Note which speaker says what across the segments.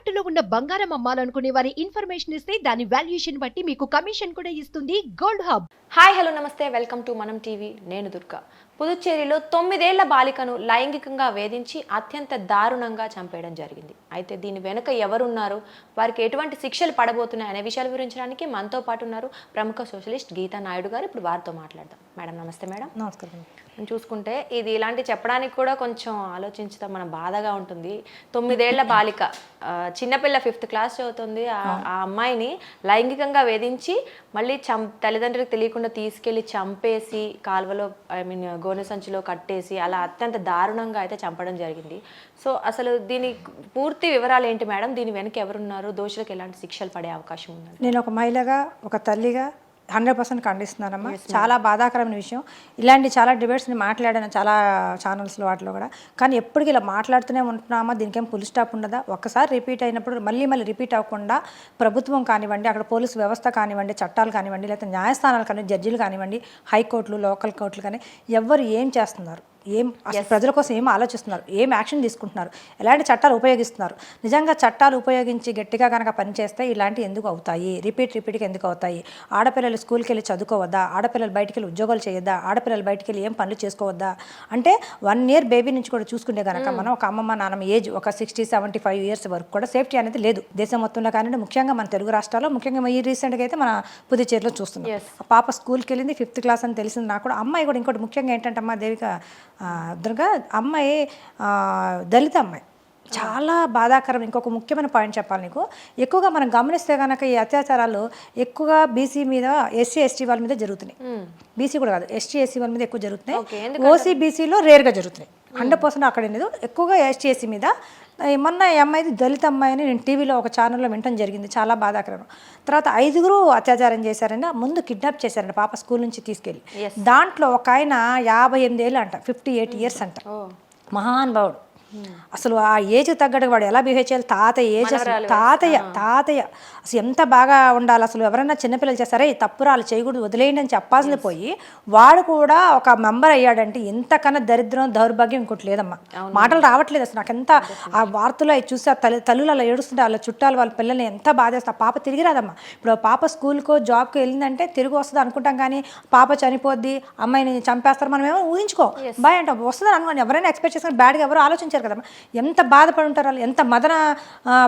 Speaker 1: తాకట్టులో ఉన్న బంగారం అమ్మాలనుకునే వారి ఇన్ఫర్మేషన్ ఇస్తే దాని వాల్యుయేషన్ బట్టి మీకు కమిషన్ కూడా ఇస్తుంది గోల్డ్ హబ్
Speaker 2: హాయ్ హలో నమస్తే. వెల్కమ్ టు మనం టీవీ నేను దుర్గా. పుదుచ్చేరిలో తొమ్మిదేళ్ళ బాలికను లైంగికంగా వేధించి అత్యంత దారుణంగా చంపేయడం జరిగింది. అయితే దీని వెనుక ఎవరున్నారు? వారికి ఎటువంటి శిక్షలు పడబోతున్నాయి అనే విషయాల వివరించడానికి మనతో పాటు ఉన్నారు ప్రముఖ సోషలిస్ట్ గీతా నాయుడు గారు. ఇప్పుడు వారితో మాట్లాడదాం. మేడం నమస్తే మేడం.
Speaker 3: నమస్కారం.
Speaker 2: చూసుకుంటే ఇది ఇలాంటి చెప్పడానికి కూడా కొంచెం ఆలోచించడం మన బాధగా ఉంటుంది. తొమ్మిదేళ్ళ బాలిక చిన్నపిల్ల ఫిఫ్త్ క్లాస్ చదువుతుంది. ఆ ఆ అమ్మాయిని లైంగికంగా వేధించి మళ్ళీ చం తల్లిదండ్రులకు తెలియకుండా తీసుకెళ్ళి చంపేసి కాలువలో ఐ మీన్ గోనె సంచిలో కట్టేసి అలా అత్యంత దారుణంగా అయితే చంపడం జరిగింది. సో అసలు దీని పూర్తి వివరాలు ఏంటి మేడం? దీని వెనక ఎవరున్నారు? దోషులకు ఎలాంటి శిక్షలు పడే అవకాశం ఉందండి?
Speaker 3: నేను ఒక మహిళగా ఒక తల్లిగా హండ్రెడ్ పర్సెంట్ ఖండిస్తున్నానమ్మా చాలా బాధాకరమైన విషయం. ఇలాంటి చాలా డిబేట్స్ని మాట్లాడాను చాలా ఛానల్స్లో వాటిలో కూడా. కానీ ఎప్పటికీ ఇలా మాట్లాడుతూనే ఉంటున్నామా? దీనికేం పుల్ స్టాప్ ఉండదా? ఒక్కసారి రిపీట్ అయినప్పుడు మళ్ళీ మళ్ళీ రిపీట్ అవ్వకుండా ప్రభుత్వం కానివ్వండి అక్కడ పోలీసు వ్యవస్థ కానివ్వండి చట్టాలు కానివ్వండి లేకపోతే న్యాయస్థానాలు కానివ్వండి జడ్జిలు కానివ్వండి హైకోర్టులు లోకల్ కోర్టులు కానీ ఎవరు ఏం చేస్తున్నారు? ఏం ప్రజల కోసం ఏం ఆలోచిస్తున్నారు? ఏం యాక్షన్ తీసుకుంటున్నారు? ఎలాంటి చట్టాలు ఉపయోగిస్తున్నారు? నిజంగా చట్టాలు ఉపయోగించి గట్టిగా కనుక పనిచేస్తే ఇలాంటివి ఎందుకు అవుతాయి? రిపీట్ రిపీట్గా ఎందుకు అవుతాయి? ఆడపిల్లలు స్కూల్కి వెళ్ళి చదువుకోవద్దా? ఆడపిల్లలు బయటికి వెళ్ళి ఉద్యోగాలు చేయొద్దా? ఆడపిల్లలు బయటికి వెళ్ళి ఏం పనులు చేసుకోవద్దా? అంటే వన్ ఇయర్ బేబీ నుంచి కూడా చూసుకుంటే కనుక మనం ఒక అమ్మమ్మ నాన్నమ్మ ఏజ్ ఒక సిక్స్టీ సెవెంటీ ఫైవ్ ఇయర్స్ వరకు కూడా సేఫ్టీ అనేది లేదు. దేశం మొత్తంలో కానివ్వండి ముఖ్యంగా మన తెలుగు రాష్ట్రాల్లో ముఖ్యంగా ఈ రీసెంట్గా అయితే మన పుదుచ్చేరిలో చూస్తున్నాం. పాప స్కూల్కి వెళ్ళింది ఫిఫ్త్ క్లాస్ అని తెలిసింది నాకు కూడా అమ్మాయి కూడా ఇంకోటి ముఖ్యంగా ఏంటంటే అమ్మ దేవిక దుర్గా అమ్మాయి దళిత అమ్మాయి. చాలా బాధాకరం. ఇంకొక ముఖ్యమైన పాయింట్ చెప్పాలి నీకు. ఎక్కువగా మనం గమనిస్తే కనుక ఈ అత్యాచారాలు ఎక్కువగా బీసీ మీద ఎస్సీ ఎస్టీ వాళ్ళ మీద జరుగుతున్నాయి. బీసీ కూడా కాదు ఎస్టీ ఎస్సీ వాళ్ళ మీద ఎక్కువ జరుగుతున్నాయి. ఓసీ బీసీలో రేర్గా జరుగుతున్నాయి. హండ్రెడ్ పర్సెంట్ అక్కడ లేదు. ఎక్కువగా ఎస్టీ ఎస్సీ మీద. మొన్న ఈ అమ్మాయిది దళిత అమ్మాయిని నేను టీవీలో ఒక ఛానల్లో వినటం జరిగింది. చాలా బాధాకరం. తర్వాత ఐదుగురు అత్యాచారం చేశారండి ముందు కిడ్నాప్ చేశారండి పాప స్కూల్ నుంచి తీసుకెళ్ళి. దాంట్లో ఒక ఆయన యాభై ఎనిమిది ఏళ్ళు అంట ఫిఫ్టీ ఎయిట్ ఇయర్స్ అంట. మహానుభావుడు. అసలు ఆ ఏజ్ తగ్గట్టు వాడు ఎలా బిహేవ్ చేయాలి? తాతయ్య ఏజ్ అసలు తాతయ్య తాతయ్య. అసలు ఎంత బాగా ఉండాలి? అసలు ఎవరైనా చిన్నపిల్లలు చేస్తారే? తప్పు రాలు చేయకూడదు వదిలేయండి అని చెప్పాల్సింది పోయి వాడు కూడా ఒక మెంబర్ అయ్యాడంటే ఎంతకన్నా దరిద్రం దౌర్భాగ్యం ఇంకోటి లేదమ్మా. మాటలు రావట్లేదు అసలు. నాకు ఎంత ఆ వార్తలు అవి చూసి ఆ తల్లి తల్లులు అలా ఏడుస్తుంటే వాళ్ళ చుట్టాలు వాళ్ళ పిల్లల్ని ఎంత బాధేస్తా పాప తిరిగి రాదమ్మా. ఇప్పుడు ఆ పాప స్కూల్కో జాబ్కో వెళ్ళిందంటే తిరిగి వస్తుంది అనుకుంటాం కానీ పాప చనిపోద్ది అమ్మాయిని చంపేస్తారు మనం ఏమో ఊహించుకో. బాయ్ అంటాం. వస్తుంది అనుకోండి. ఎవరైనా ఎక్స్పెక్ట్ చేసుకుని బ్యాడ్గా ఎవరు ఆలోచించారు. కదమ్మా. ఎంత బాధపడి ఉంటారు వాళ్ళు ఎంత మదన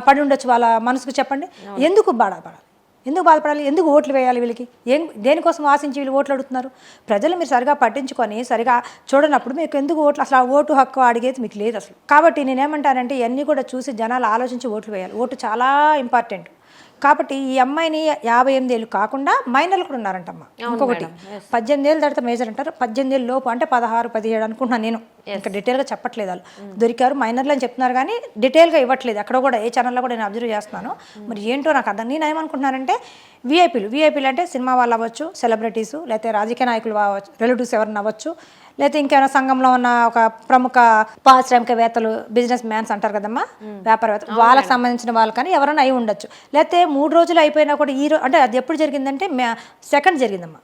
Speaker 3: పడి ఉండొచ్చు వాళ్ళ మనసుకు చెప్పండి? ఎందుకు బాధపడాలి? ఎందుకు బాధపడాలి? ఎందుకు ఓట్లు వేయాలి వీళ్ళకి? ఏం దేనికోసం ఆశించి వీళ్ళు ఓట్లు అడుగుతున్నారు? ప్రజలు మీరు సరిగా పట్టించుకొని సరిగా చూడనప్పుడు మీకు ఎందుకు ఓట్లు? అసలు ఆ ఓటు హక్కు అడిగేది మీకు లేదు అసలు. కాబట్టి నేనేమంటానంటే ఇవన్నీ కూడా చూసి జనాలు ఆలోచించి ఓట్లు వేయాలి. ఓటు చాలా ఇంపార్టెంట్. కాబట్టి ఈ అమ్మాయిని యాభై ఎనిమిది ఏళ్ళు కాకుండా మైనర్లు కూడా ఉన్నారంటమ్మా. ఇంకొకటి పద్దెనిమిది ఏళ్ళు దాటితే మేజర్ అంటారు. పద్దెనిమిది ఏళ్ళు లోపు అంటే పదహారు పదిహేడు అనుకుంటున్నాను నేను. ఇంకా డీటెయిల్గా చెప్పట్లేదు వాళ్ళు. దొరికారు మైనర్లు అని చెప్తున్నారు కానీ డీటెయిల్గా ఇవ్వట్లేదు. అక్కడ కూడా ఏ ఛానల్లో కూడా నేను అబ్జర్వ్ చేస్తున్నాను. మరి ఏంటో నాకు అర్థం నేను ఏమనుకుంటున్నానంటే వీఐపీలు వీఐపీలు అంటే సినిమా వాళ్ళు అవ్వచ్చు సెలబ్రిటీసు లేకపోతే రాజకీయ నాయకులు రిలేటివ్స్ ఎవరైనా అవ్వచ్చు. లేకపోతే ఇంకేమైనా సంఘంలో ఉన్న ఒక ప్రముఖ పారిశ్రామికవేత్తలు బిజినెస్ మ్యాన్స్ అంటారు కదమ్మా? వ్యాపారవేత్తలు వాళ్ళకి సంబంధించిన వాళ్ళు కానీ ఎవరైనా అయి ఉండొచ్చు. లేకపోతే మూడు రోజులు అయిపోయినా కూడా ఈ రోజు అంటే అది ఎప్పుడు జరిగిందంటే సెకండ్ జరిగిందమ్మా.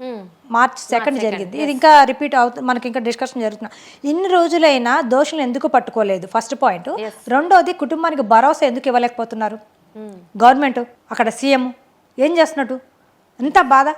Speaker 3: మార్చ్ సెకండ్ జరిగింది. ఇది ఇంకా రిపీట్ అవుతుంది మనకి ఇంకా డిస్కషన్ జరుగుతున్నా. ఇన్ని రోజులైనా దోషులను ఎందుకు పట్టుకోలేదు? ఫస్ట్ పాయింట్ రెండోది కుటుంబానికి భరోసా ఎందుకు ఇవ్వలేకపోతున్నారు? గవర్నమెంట్ అక్కడ సీఎం ఏం చేస్తున్నట్టు? ఎంత బాధ?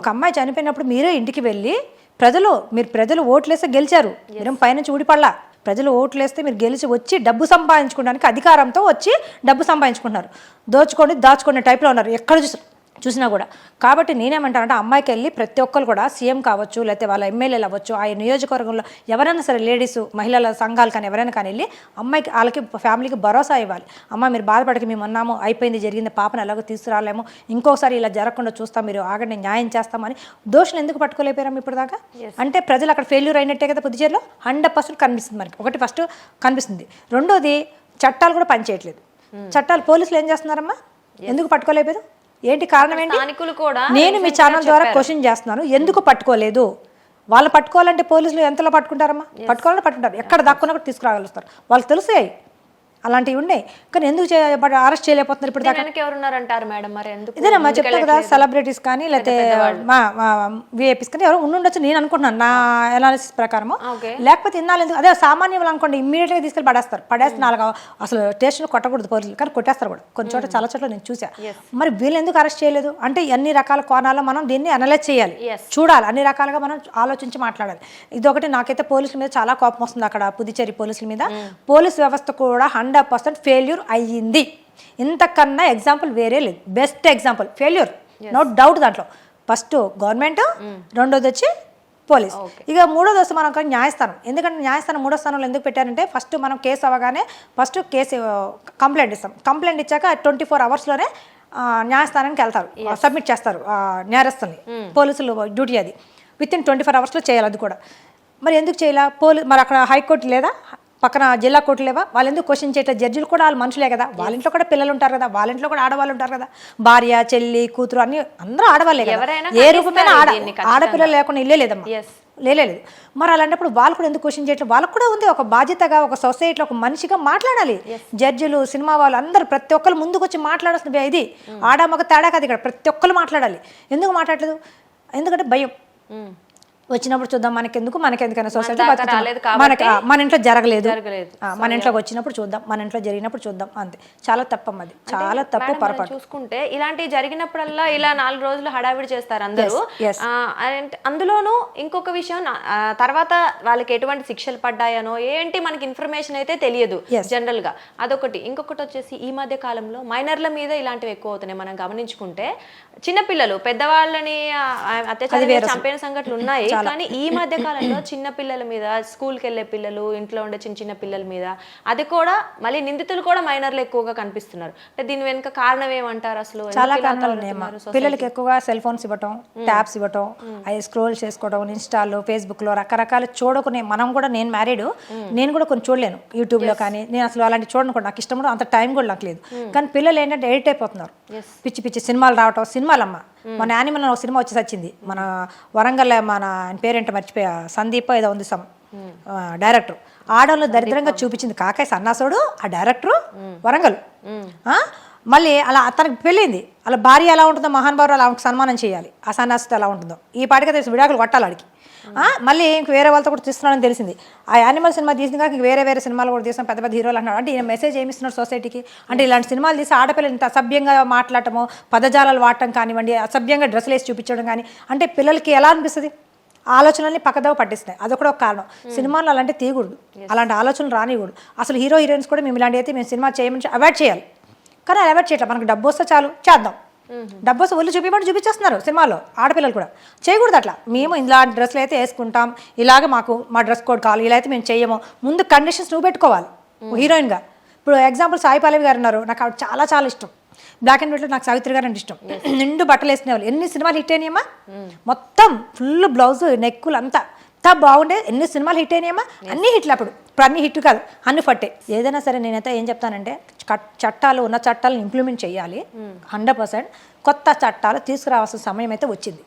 Speaker 3: ఒక అమ్మాయి చనిపోయినప్పుడు మీరే ఇంటికి వెళ్ళి ప్రజలు మీరు ప్రజలు ఓట్లేస్తే గెలిచారు. మీరు పైనుంచి ఊడిపడలా. ప్రజలు ఓట్లేస్తే మీరు గెలిచి వచ్చి డబ్బు సంపాదించుకోవడానికి అధికారంతో వచ్చి డబ్బు సంపాదించుకుంటున్నారు. దోచుకోండి దాచుకునే టైప్లో ఉన్నారు. ఎక్కడ చూసి చూసినా కూడా. కాబట్టి నేనేమంటానంటే అమ్మాయికి వెళ్ళి ప్రతి ఒక్కరు కూడా సీఎం కావచ్చు లేకపోతే వాళ్ళ ఎమ్మెల్యేలు అవ్వచ్చు ఆ నియోజకవర్గంలో ఎవరైనా సరే లేడీస్ మహిళల సంఘాలు కానీ ఎవరైనా కానీ వెళ్ళి అమ్మాయికి వాళ్ళకి ఫ్యామిలీకి భరోసా ఇవ్వాలి. అమ్మ మీరు బాధపడక మేము అన్నాము అయిపోయింది జరిగింది పాపను ఎలాగో తీసుకురాలేము ఇంకోసారి ఇలా జరగకుండా చూస్తాం మీరు ఆగండి న్యాయం చేస్తామని దోషులు ఎందుకు పట్టుకోలేకపోయాం ఇప్పుడు దాకా అంటే ప్రజలు అక్కడ ఫెయిల్యూర్ అయినట్టే కదా పుదుచేరిలో? హండ్రెడ్ పర్సెంట్ కనిపిస్తుంది మనకి. ఒకటి ఫస్ట్ కనిపిస్తుంది. రెండోది చట్టాలు కూడా పనిచేయట్లేదు. చట్టాలు పోలీసులు ఏం చేస్తున్నారమ్మా? ఎందుకు పట్టుకోలేకపోయారు? ఏంటి కారణం ఏంటి?
Speaker 2: స్థానికులు కూడా
Speaker 3: నేను మీ ఛానల్ ద్వారా క్వశ్చన్ చేస్తున్నాను. ఎందుకు పట్టుకోలేదు? వాళ్ళు పట్టుకోవాలంటే పోలీసులు ఎంతలో పట్టుకుంటారమ్మా? పట్టుకోవాలంటే పట్టుకుంటారు. ఎక్కడ దాక్కున్నా కూడా తీసుకురాగలుగుతారు వాళ్ళకి తెలుసాయి అలాంటివి ఉన్నాయి. కానీ ఎందుకు అరెస్ట్ చేయలేకపోతున్నారు ఇప్పుడు
Speaker 2: వెనక ఎవరున్నారంటారు మేడం మరి ఎందుకు?
Speaker 3: ఇదేనమ్మా చెప్తా కదా? సెలబ్రిటీస్ కానీ లేకపోతే మా విఐపీస్ కానీ ఎవరు ఉండుండొచ్చు నేను అనుకుంటున్నాను నా అనాలిసిస్ ప్రకారం
Speaker 2: ఓకే.
Speaker 3: లేకపోతే ఇన్నాళ్ళు ఎందుకు అదే సామాన్యులు అనుకోండి ఇమ్మీడియట్గా తీసుకెళ్ళి పడేస్తారు. పడేస్తే నాలుగు అసలు స్టేషన్ కొట్టకూడదు పోలీసులు కానీ కొట్టేస్తారు కూడా. కొన్ని చోట్ల చాలా చోట్ల నేను చూసా మరి వీళ్ళు ఎందుకు అరెస్ట్ చేయలేదు? అంటే అన్ని రకాల కోణాల్లో మనం దీన్ని అనలైజ్ చేయాలి. చూడాలి అన్ని రకాలుగా మనం ఆలోచించి మాట్లాడాలి. ఇదొకటి నాకైతే పోలీసుల మీద చాలా కోపం వస్తుంది అక్కడ పుదుచ్చేరి పోలీసుల మీద. పోలీస్ వ్యవస్థ కూడా హండ్రెడ్ పర్సెంట్ ఫెయిల్యూర్ అయ్యింది. ఇంతకన్నా ఎగ్జాంపుల్ వేరే లేదు. Best example failure. No doubt దాంట్లో. ఫస్ట్ గవర్నమెంట్ రెండోది వచ్చి పోలీస్. ఇక మూడోది వస్తే మనం న్యాయస్థానం. ఎందుకంటే న్యాయస్థానం మూడో స్థానంలో ఎందుకు పెట్టారంటే ఫస్ట్ మనం కేసు అవ్వగానే ఫస్ట్ కేసు కంప్లైంట్ ఇస్తాం. కంప్లైంట్ ఇచ్చాక ట్వంటీ ఫోర్ అవర్స్లోనే న్యాయస్థానానికి వెళ్తారు. సబ్మిట్ చేస్తారు నేరస్తుల్ని పోలీసులు డ్యూటీ అది. విత్ ఇన్ ట్వంటీ ఫోర్ అవర్స్లో చేయాలి అది కూడా. మరి ఎందుకు చేయాల? పోలీ మరి అక్కడ హైకోర్టు లేదా? పక్కన జిల్లా కోర్టు లేవా? వాళ్ళు ఎందుకు క్వశ్చన్ చేయట్లేదు? జడ్జిలు కూడా వాళ్ళు మనుషులే కదా. వాళ్ళ ఇంట్లో కూడా పిల్లలు ఉంటారు కదా. వాళ్ళ ఇంట్లో కూడా ఆడవాళ్ళు ఉంటారు కదా. భార్య చెల్లి కూతురు అన్ని అందరూ ఆడవాళ్ళే ఏ రూపమైన ఆడ. ఆడపిల్లలు లేకుండా ఇల్లే లేదమ్మా. లేదు. మరి అలాంటప్పుడు వాళ్ళు కూడా ఎందుకు క్వశ్చన్ చేయట్లేదు? వాళ్ళకు కూడా ఉంది ఒక బాధ్యతగా ఒక సొసైటీలో ఒక మనిషిగా మాట్లాడాలి. జడ్జిలు సినిమా వాళ్ళు అందరూ ప్రతి ఒక్కరు ముందుకు వచ్చి మాట్లాడాల్సిన ఇది. ఆడ మగ తేడా కాదు ఇక్కడ. ప్రతి ఒక్కరు మాట్లాడాలి. ఎందుకు మాట్లాడలేదు ఎందుకంటే భయం.
Speaker 2: ఉమ్.
Speaker 3: వచ్చినప్పుడు చూద్దాం మనకెందుకు మనకెందుకైనా సొసైటీ మనకి మన ఇంట్లో జరగలేదు. మన ఇంట్లోకి వచ్చినప్పుడు చూద్దాం మన ఇంట్లో జరిగినప్పుడు చూద్దాం అంతే. చాలా తప్పమ్మా అది. చాలా తప్పు పొరపాటు.
Speaker 2: చూసుకుంటే ఇలాంటివి జరిగినప్పుడల్లా ఇలా నాలుగు రోజులు హడావిడి చేస్తారు అందరూ. అందులోనూ ఇంకొక విషయం తర్వాత వాళ్ళకి ఎటువంటి శిక్షలు పడ్డాయనో ఏంటి మనకి ఇన్ఫర్మేషన్ అయితే తెలియదు. జనరల్గా అదొకటి. ఇంకొకటి వచ్చేసి ఈ మధ్య కాలంలో మైనర్ల మీద ఇలాంటివి ఎక్కువ అవుతున్నాయి మనం గమనించుకుంటే. చిన్నపిల్లలు పెద్దవాళ్ళని అత్యాచారం చంపిన సంఘటనలు ఉన్నాయి. కానీ ఈ మధ్య కాలంలో చిన్న పిల్లల మీద స్కూల్కి వెళ్ళే పిల్లలు ఇంట్లో ఉండే చిన్న చిన్న పిల్లల మీద అది కూడా మళ్ళీ నిందితులు కూడా మైనర్లు ఎక్కువగా కనిపిస్తున్నారు. అంటే దీని వెనుక కారణం ఏమంటారు అసలు?
Speaker 3: చాలా కారణాలు
Speaker 2: తగులుతున్నారు
Speaker 3: పిల్లలకి ఎక్కువగా సెల్ ఫోన్స్ ఇవ్వటం ట్యాబ్స్ ఇవ్వటం అవి స్క్రోల్ చేసుకోవడం ఇన్స్టాల్లో ఫేస్బుక్లో రకరకాలు చూడకునే మనం కూడా నేను మ్యారీడ్ నేను కూడా కొన్ని చూడలేను యూట్యూబ్లో కానీ. నేను అసలు అలాంటి చూడను కూడా. నాకు ఇష్టం కూడా అంత టైం కూడా నాకు లేదు. కానీ పిల్లలు ఏంటంటే ఎడిట్ అయిపోతున్నారు. పిచ్చి పిచ్చి సినిమాలు రావటం సినిమాలమ్మ. మన యానిమల్ ఒక సినిమా వచ్చేసి వచ్చింది మన వరంగల్ మన పేరేంటో మర్చిపోయా. సందీప్ ఏదో ఉంది సమ్. డైరెక్టర్. ఆడవాళ్ళు దరిద్రంగా చూపించింది కాకాయ సన్నాసుడు ఆ డైరెక్టర్ వరంగల్. ఆ? మళ్ళీ అలా తనకు పెళ్ళింది. అలా భార్య ఎలా ఉంటుందో మహానుభావులు అలా ఆమెకు సన్మానం చేయాలి. ఆ సన్యాసితో ఎలా ఉంటుందో. ఈ పాటికి తెలిసి విడాకులు కొట్టాలి ఆడికి. ఆ? మళ్ళీ ఇంక వేరే వాళ్ళతో కూడా తీస్తున్నాడని తెలిసింది. ఆ యానిమల్ సినిమా తీసిన కాక వేరే వేరే సినిమాలు కూడా తీసిన పెద్ద పెద్ద హీరోలు అంటున్నాడు అంటే ఈయన మెసేజ్ ఏమి ఇస్తున్నారు సొసైటీకి? అంటే ఇలాంటి సినిమాలు తీసి ఆడపిల్లలు ఇంత అసభ్యంగా మాట్లాడటము పదజాలాలు వాడటం కానివ్వండి అసభ్యంగా డ్రెస్సులు వేసి చూపించడం కానీ అంటే పిల్లలకి ఎలా అనిపిస్తుంది? ఆలోచనల్ని పక్కదవ పట్టిస్తున్నాయి. అదొకటి ఒక కారణం. సినిమాలు అలాంటి తీయకూడదు. అలాంటి ఆలోచనలు రానియకూడదు. అసలు హీరో హీరోయిన్స్ కూడా మేము ఇలాంటి అయితే మేము సినిమా చేయమని అవాయిడ్ చేయాలి. కానీ అలా అవాయిడ్ చేయట్లేదు. మనకు డబ్బు వస్తే చాలు చేద్దాం. డబ్బు వస్తే ఒళ్ళు చూపించమని చూపించేస్తున్నారు సినిమాలో ఆడపిల్లలు కూడా. చేయకూడదు అట్లా. మేము ఇలాంటి డ్రెస్సులు అయితే వేసుకుంటాం. ఇలాగ మాకు మా డ్రెస్ కోడ్ కావాలి ఇలా అయితే మేము చెయ్యము ముందు కండిషన్స్ నువ్వు పెట్టుకోవాలి హీరోయిన్గా. ఇప్పుడు ఎగ్జాంపుల్ సాయి పల్లవి గారు ఉన్నారు. నాకు ఆవిడ చాలా చాలా ఇష్టం. బ్లాక్ అండ్ వైట్లో నాకు సావిత్రి గారు అంటే ఇష్టం. నిండు బట్టలు వాళ్ళు ఎన్ని సినిమాలు హిట్ అయినాయమ్మా? మొత్తం ఫుల్ బ్లౌజ్ నెక్కులు అంతా. అంతా బాగుండే ఎన్ని సినిమాలు హిట్ అయినాయమ్మా? అన్ని హిట్లు అప్పుడు. ఇప్పుడు అన్ని హిట్ కాదు అన్ని ఫట్టే. ఏదైనా సరే నేనైతే ఏం చెప్తానంటే చట్టాలు ఉన్న చట్టాలను ఇంప్లిమెంట్ చేయాలి. హండ్రెడ్ పర్సెంట్ కొత్త చట్టాలు తీసుకురావాల్సిన సమయం అయితే వచ్చింది.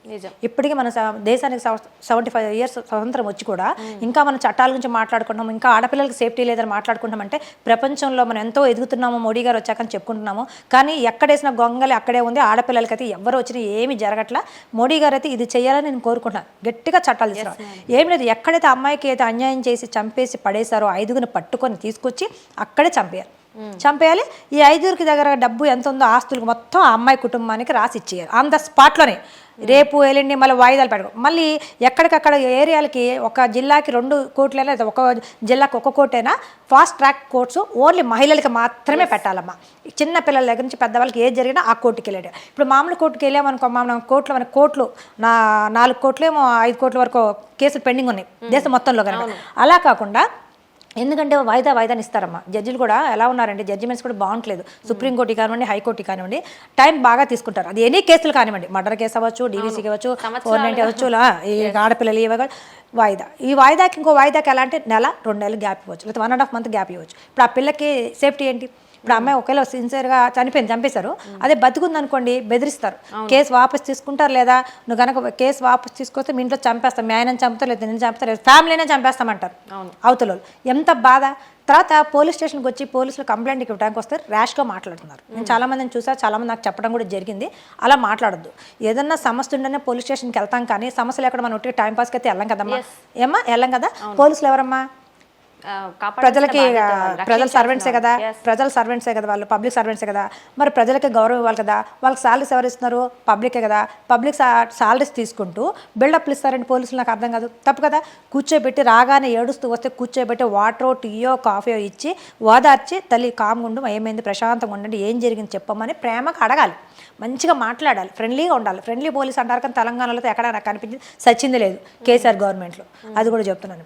Speaker 3: ఇప్పటికీ మన దేశానికి సెవెంటీ ఫైవ్ ఇయర్స్ స్వతంత్రం వచ్చి కూడా ఇంకా మనం చట్టాల గురించి మాట్లాడుకుంటున్నాం ఇంకా ఆడపిల్లలకి సేఫ్టీ లేదని మాట్లాడుకుంటామంటే ప్రపంచంలో మనం ఎంతో ఎదుగుతున్నాము మోడీ గారు వచ్చాకని చెప్పుకుంటున్నాము. కానీ ఎక్కడేసిన గొంగలి అక్కడే ఉంది ఆడపిల్లలకి అయితే ఎవరు వచ్చినా ఏమి జరగట్లా. మోడీ గారు అయితే ఇది చేయాలని నేను కోరుకుంటున్నాను. గట్టిగా చట్టాలు తీసుకురావాలి. ఏం లేదు ఎక్కడైతే అమ్మాయికి అయితే అన్యాయం చేసి చంపేసి పడేశారో ఐదుగురిని పట్టుకొని తీసుకొచ్చి అక్కడే చంపేయాలి. చంపేయాలి. ఈ ఐదుగురికి దగ్గర డబ్బు ఎంత ఉందో ఆస్తులకు మొత్తం ఆ అమ్మాయి కుటుంబానికి రాసి ఇచ్చేయాలి. ఆన్ ద స్పాట్లోనే రేపు ఎల్లుండి మళ్ళీ వాయిదాలు పెట్టుకో. మళ్ళీ ఎక్కడికక్కడ ఏరియాలకి ఒక జిల్లాకి రెండు కోట్లైనా లేదా ఒక జిల్లాకి ఒక కోటైనా ఫాస్ట్ ట్రాక్ కోర్ట్స్ ఓన్లీ మహిళలకి మాత్రమే పెట్టాలమ్మా. చిన్న పిల్లల దగ్గర నుంచి పెద్దవాళ్ళకి ఏది జరిగినా ఆ కోర్టుకి వెళ్ళాడు ఇప్పుడు మామూలు కోర్టుకి వెళ్ళామనుకో మనం కోర్టులో మన కోర్టులు నా నాలుగు కోట్లు ఏమో ఐదు కోట్ల వరకు కేసులు పెండింగ్ ఉన్నాయి. దేశం మొత్తంలో కనుక. అలా కాకుండా ఎందుకంటే వాయిదా వాయిదాని ఇస్తారమ్మా. జడ్జిలు కూడా ఎలా ఉన్నారంటే జడ్జిమెంట్స్ కూడా బాగుంటలేదు. సుప్రీంకోర్టు కానివ్వండి హైకోర్టు కానివ్వండి టైం బాగా తీసుకుంటారు. అది ఎనీ కేసులు కానివ్వండి మర్డర్ కేసు అవ్వచ్చు డీవీసీ అవ్వచ్చు ఫోర్ నైన్టీ అవ్వచ్చు ఈ ఆడపిల్లలు ఇవి కావచ్చు, వాయిదా. ఈ వాయిదాకి ఇంకో వాయిదాకి ఎలా అంటే నెల రెండు నెలలు గ్యాప్ ఇవ్వచ్చు లేకపోతే one and half month gap ఇవ్వచ్చు. ఇప్పుడు ఆ పిల్లకి సేఫ్టీ ఏంటి? ఇప్పుడు అమ్మాయి ఒకవేళ సిన్సియర్గా చనిపోయింది చంపేశారు. అదే బతుకుంది అనుకోండి బెదిరిస్తారు కేసు వాపస్ తీసుకుంటారు లేదా? నువ్వు కనుక కేసు వాపస్ తీసుకొస్తే మీ ఇంట్లో చంపేస్తాం. మీ ఆయన చంపుతా లేదా నేను చంపుతా లేదా ఫ్యామిలీనే చంపేస్తామంటారు. అవతల. ఎంత బాధ. తర్వాత పోలీస్ స్టేషన్కి వచ్చి పోలీసులు కంప్లైంట్ ఇవ్వడానికి వస్తే ర్యాష్గా మాట్లాడుతున్నారు. నేను చాలా మందిని చూసా చాలా మంది నాకు చెప్పడం కూడా జరిగింది. అలా మాట్లాడొద్దు. ఏదన్నా సమస్య ఉండనే పోలీస్ స్టేషన్కి వెళ్తాం కానీ సమస్యలు ఎక్కడ మనం ఒట్టి టైం పాస్కి అయితే వెళ్ళం కదమ్మా? ఏమ్మా? వెళ్ళం కదా? పోలీసులు ఎవరమ్మా? ప్రజలకి. ప్రజల సర్వెంట్సే కదా. ప్రజల సర్వెంట్సే కదా వాళ్ళు పబ్లిక్ సర్వెంట్సే కదా మరి ప్రజలకి గౌరవం ఇవ్వాలి కదా వాళ్ళకి సాలరీస్ ఎవరు ఇస్తున్నారు పబ్లికే కదా. పబ్లిక్ సాలరీస్ తీసుకుంటూ బిల్డప్లు ఇస్తారండి పోలీసులు నాకు అర్థం కాదు. తప్పు కదా. కూర్చోబెట్టి రాగానే ఏడుస్తూ వస్తే కూర్చోబెట్టి వాటరో టీయో కాఫీయో ఇచ్చి ఓదార్చి తల్లి కామ్గుండు ఏమైంది? ప్రశాంతంగా ఉండండి ఏం జరిగింది చెప్పమని ప్రేమగా అడగాలి. మంచిగా మాట్లాడాలి ఫ్రెండ్లీగా ఉండాలి. ఫ్రెండ్లీ పోలీస్ అంటారు కానీ తెలంగాణలో ఎక్కడ నాకు కనిపించింది సచ్చింది లేదు కేసీఆర్ గవర్నమెంట్లో. అది కూడా చెప్తున్నాను.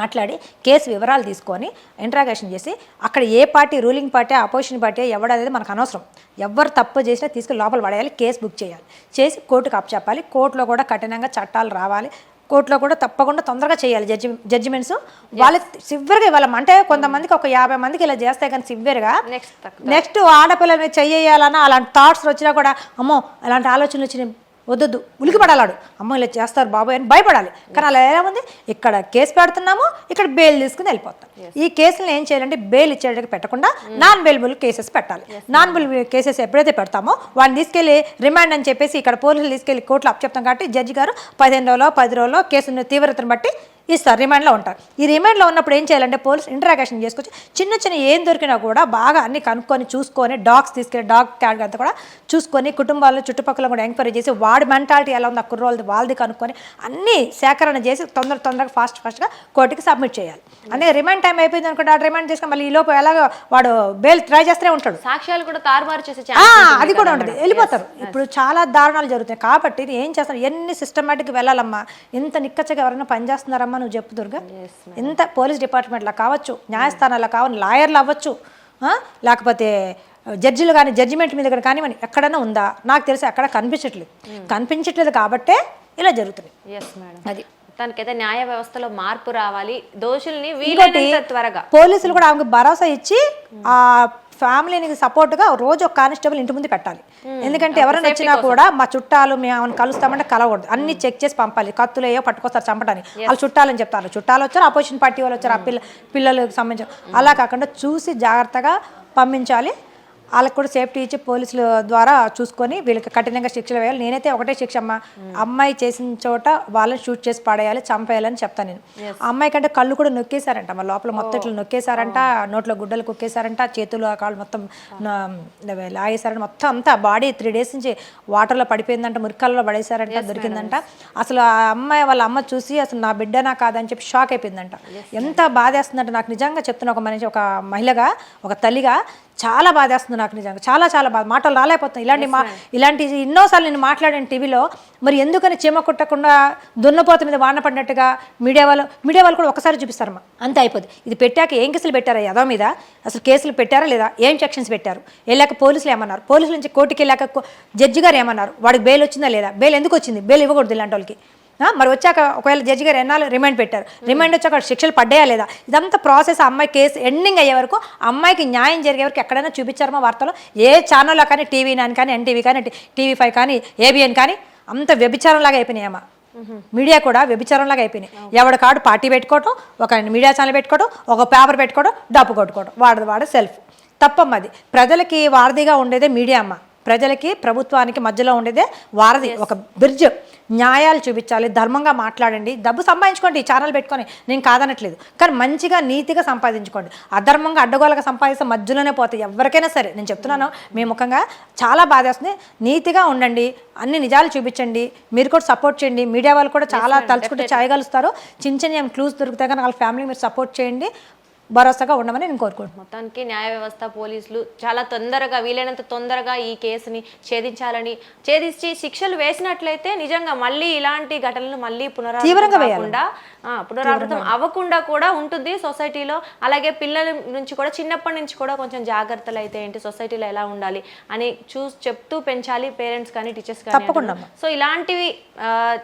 Speaker 3: మాట్లాడి కేసు వివరాలు తీసుకొని ఇంట్రాగేషన్ చేసి అక్కడ ఏ party ruling party opposition party ఎవడనేది మనకు అనవసరం. ఎవరు తప్పు చేసినా తీసుకుని లోపల పడేయాలి కేసు బుక్ చేయాలి. చేసి కోర్టుకు అప్పచెప్పాలి. కోర్టులో కూడా కఠినంగా చట్టాలు రావాలి. కోర్టులో కూడా తప్పకుండా తొందరగా చేయాలి జడ్జి జడ్జిమెంట్స్ వాళ్ళ సివియర్గా ఇవ్వాలి. అంటే కొంతమందికి ఒక యాభై మందికి ఇలా చేస్తే కానీ సివియర్గా
Speaker 2: నెక్స్ట్
Speaker 3: నెక్స్ట్ ఆడపిల్లల మీద చెయ్యాలన్నా అలాంటి థాట్స్ వచ్చినా కూడా అమ్మో అలాంటి ఆలోచనలు వచ్చినాయి. వద్దొద్దు. ఉలికి పడాలాడు అమ్మో ఇలా చేస్తారు బాబాయ్ అని భయపడాలి. కానీ అలా ఎలా ఉంది? ఇక్కడ కేసు పెడుతున్నాము ఇక్కడ బెయిల్ తీసుకుని వెళ్ళిపోతాం. ఈ కేసులను ఏం చేయాలంటే బెయిల్ ఇచ్చేటికి పెట్టకుండా నాన్ బెయిలబుల్ కేసెస్ పెట్టాలి. నాన్ బెయిలబుల్ కేసెస్ ఎప్పుడైతే పెడతామో వాడిని తీసుకెళ్ళి రిమాండ్ అని చెప్పేసి ఇక్కడ పోలీసులు తీసుకెళ్ళి కోర్టులో అప్పచెప్తాం కాబట్టి జడ్జి గారు పదిహేను రోజులో పది రోజుల్లో కేసు తీవ్రతను బట్టి ఇస్తారు రిమాండ్లో ఉంటారు. ఈ రిమాండ్లో ఉన్నప్పుడు ఏం చేయాలంటే పోలీస్ ఇంటరాగేషన్ చేసుకొచ్చి చిన్న చిన్న ఏం దొరికినా కూడా బాగా అన్ని కనుక్కొని చూసుకొని డాగ్స్ తీసుకెళ్ళి డాగ్ క్యాట్ అంతా కూడా చూసుకొని కుటుంబాల్లో చుట్టుపక్కల కూడా ఎంక్వైరీ చేసి వాడి మెంటాలిటీ ఎలా ఉంది ఆ కుర్రోళ్ళది వాళ్ళది కనుక్కొని అన్ని సేకరణ చేసి తొందర తొందరగా ఫాస్ట్ ఫాస్ట్గా కోర్టుకి సబ్మిట్ చేయాలి. అంటే రిమాండ్ టైం అయిపోయింది అనుకుంటే ఆ రిమాండ్ చేసుకొని మళ్ళీ ఈ లోపు ఎలాగో వాడు బెయిల్ ట్రై చేస్తూనే ఉంటాడు.
Speaker 2: సాక్ష్యాలు కూడా తారుమారు చేసే
Speaker 3: అది కూడా ఉంటుంది. వెళ్ళిపోతారు. ఇప్పుడు చాలా దారుణాలు జరుగుతాయి. కాబట్టి ఏం చేస్తారు? ఎన్ని సిస్టమేటిక్ వెళ్ళాలమ్మా? ఎంత నిక్కచ్చగా ఎవరైనా పనిచేస్తున్నారమ్మా నువ్వు చెప్పు దుర్గా. ఎంత పోలీస్ డిపార్ట్మెంట్లో కావచ్చు న్యాయస్థానాల్లో కావచ్చు లాయర్లు అవ్వచ్చు? లేకపోతే జడ్జిలు కానీ జడ్జిమెంట్ మీద కూడా కానివ్వండి ఎక్కడైనా ఉందా? నాకు తెలిసి అక్కడ కనిపించట్లేదు. కనిపించట్లేదు కాబట్టే ఇలా జరుగుతుంది. అది.
Speaker 2: తనకైతే న్యాయ వ్యవస్థలో మార్పు రావాలి. దోషుల్ని వీలైనంత త్వరగా.
Speaker 3: పోలీసులు కూడా ఆమెకు భరోసా ఇచ్చి ఆ ఫ్యామిలీకి సపోర్ట్గా రోజు ఒక కానిస్టేబుల్ ఇంటి ముందు పెట్టాలి ఎందుకంటే ఎవరైనా వచ్చినా కూడా మా చుట్టాలు మేము ఆమెను కలుస్తామంటే కలవకూడదు. అన్ని చెక్ చేసి పంపాలి. కత్తులు ఏవో పట్టుకొస్తారు చంపడానికి. వాళ్ళు చుట్టాలని చెప్తారు. చుట్టాలు వచ్చారు అపోజిషన్ పార్టీ వాళ్ళు వచ్చారు ఆ పిల్ల పిల్లలకు సంబంధించిన అలా కాకుండా చూసి జాగ్రత్తగా పంపించాలి. వాళ్ళకి కూడా సేఫ్టీ ఇచ్చి పోలీసుల ద్వారా చూసుకొని వీళ్ళకి కఠినంగా శిక్షలు వేయాలి. నేనైతే ఒకటే శిక్ష అమ్మ. అమ్మాయి చేసిన చోట వాళ్ళని షూట్ చేసి పడేయాలి చంపేయాలని చెప్తాను నేను. ఆ అమ్మాయి కంటే కళ్ళు కూడా నొక్కేశారంట మా లోపల మొత్తం ఇట్లా నొక్కేశారంట నోట్లో గుడ్డలు కుక్కేశారంట చేతులు ఆ కాళ్ళు మొత్తం నా- లాగేశారంట. మొత్తం అంతా బాడీ త్రీ డేస్ నుంచి వాటర్లో పడిపోయిందంట మురికాల్లో పడేశారంట దొరికిందంట. అసలు ఆ అమ్మాయి వాళ్ళ అమ్మ చూసి అసలు నా బిడ్డనా కాదని చెప్పి షాక్ అయిపోయిందంట. ఎంత బాధేస్తుందంటే నాకు నిజంగా చెప్తున్నా ఒక మనిషి ఒక మహిళగా ఒక తల్లిగా చాలా బాధేస్తుంది నాకు నిజంగా చాలా చాలా బాధ. మాటలు రాలేకపోతున్నాయి. ఇలాంటి మా ఇలాంటి ఎన్నోసార్లు నేను మాట్లాడాను టీవీలో మరి ఎందుకని చీమ కుట్టకుండా దున్నపోత మీద వాన పడినట్టుగా మీడియా వాళ్ళు మీడియా వాళ్ళు కూడా ఒకసారి చూపిస్తారమ్మా. అంతే అయిపోద్ది. ఇది పెట్టాక ఏం కేసులు పెట్టారా యదో మీద? అసలు కేసులు పెట్టారా లేదా? ఏం సెక్షన్స్ పెట్టారు? వెళ్ళాక పోలీసులు ఏమన్నారు? పోలీసుల నుంచి కోర్టుకి వెళ్ళాక జడ్జి గారు ఏమన్నారు? వాడికి బెయిల్ వచ్చిందా లేదా? బెయిల్ ఎందుకు వచ్చింది? బెయిల్ ఇవ్వకూడదు ఇలాంటి వాళ్ళకి. మరి వచ్చాక ఒకవేళ జడ్జి గారు ఎన్నాళ్ళు రిమైండ్ పెట్టారు? రిమైండ్ వచ్చాక శిక్షలు పడ్డాయా లేదా? ఇదంతా ప్రాసెస్ అమ్మాయి కేసు ఎండింగ్ అయ్యే వరకు అమ్మాయికి న్యాయం జరిగే వరకు ఎక్కడైనా చూపించారమా వార్తలో? ఏ ఛానల్లో కానీ టీవీ నైన్ కానీ ఎన్టీవీ కానీ టీవీ ఫైవ్ కానీ ఏబిఎన్ కానీ అంత వ్యభిచారంలాగా అయిపోయినాయమ్మా మీడియా కూడా వ్యభిచారంలాగా అయిపోయినాయి. ఎవడ కాడు పార్టీ పెట్టుకోవటం ఒక మీడియా ఛానల్ పెట్టుకోవడం ఒక పేపర్ పెట్టుకోవడం డబ్బు కొట్టుకోవడం వాడది వాడ సెల్ఫ్. తప్పమ్మది ప్రజలకి వారధిగా ఉండేదే మీడియా అమ్మ. ప్రజలకి ప్రభుత్వానికి మధ్యలో ఉండేదే వారధి. ఒక బ్రిడ్జ్ న్యాయాలు చూపించాలి ధర్మంగా మాట్లాడండి డబ్బు సంపాదించుకోండి ఈ ఛానల్ పెట్టుకొని. నేను కాదనట్లేదు. కానీ మంచిగా నీతిగా సంపాదించుకోండి. అధర్మంగా అడ్డగోలుగా సంపాదిస్తే మధ్యలోనే పోతాయి. ఎవరికైనా సరే నేను చెప్తున్నాను మీ ముఖంగా చాలా బాధేస్తుంది నీతిగా ఉండండి అన్ని నిజాలు చూపించండి మీరు కూడా సపోర్ట్ చేయండి. మీడియా వాళ్ళు కూడా చాలా తలుచుకుంటే చేయగలుగుతారు చిన్న చిన్న క్లూస్ దొరుకుతాయి కానీ వాళ్ళ ఫ్యామిలీ మీరు సపోర్ట్ చేయండి. భరోసాగా ఉండమని నేను కోరుకుంటున్నాను.
Speaker 2: మొత్తానికి న్యాయ వ్యవస్థ పోలీసులు చాలా తొందరగా వీలైనంత తొందరగా ఈ కేసుని ఛేదించాలని ఛేదించి శిక్షలు వేసినట్లయితే నిజంగా మళ్ళీ ఇలాంటి ఘటనలు మళ్ళీ పునరావృతం
Speaker 3: తీవ్రంగా వేయాలి.
Speaker 2: కాకుండా ఆ, పునరావృతం అవ్వకుండా కూడా ఉంటుంది సొసైటీలో. అలాగే పిల్లల నుంచి కూడా చిన్నప్పటి నుంచి కూడా కొంచెం జాగ్రత్తలు అయితే ఏంటి సొసైటీలో ఎలా ఉండాలి అని చూసి చెప్తూ పెంచాలి పేరెంట్స్ కానీ టీచర్స్ కానీ. సో ఇలాంటివి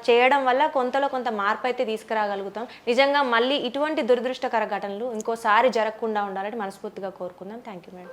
Speaker 2: చేయడం వల్ల కొంతలో కొంత మార్పు అయితే తీసుకురాగలుగుతాం. నిజంగా మళ్ళీ ఇటువంటి దురదృష్టకర ఘటనలు ఇంకోసారి జరగకుండా ఉండాలని మనస్ఫూర్తిగా కోరుకుందాం. Thank you madam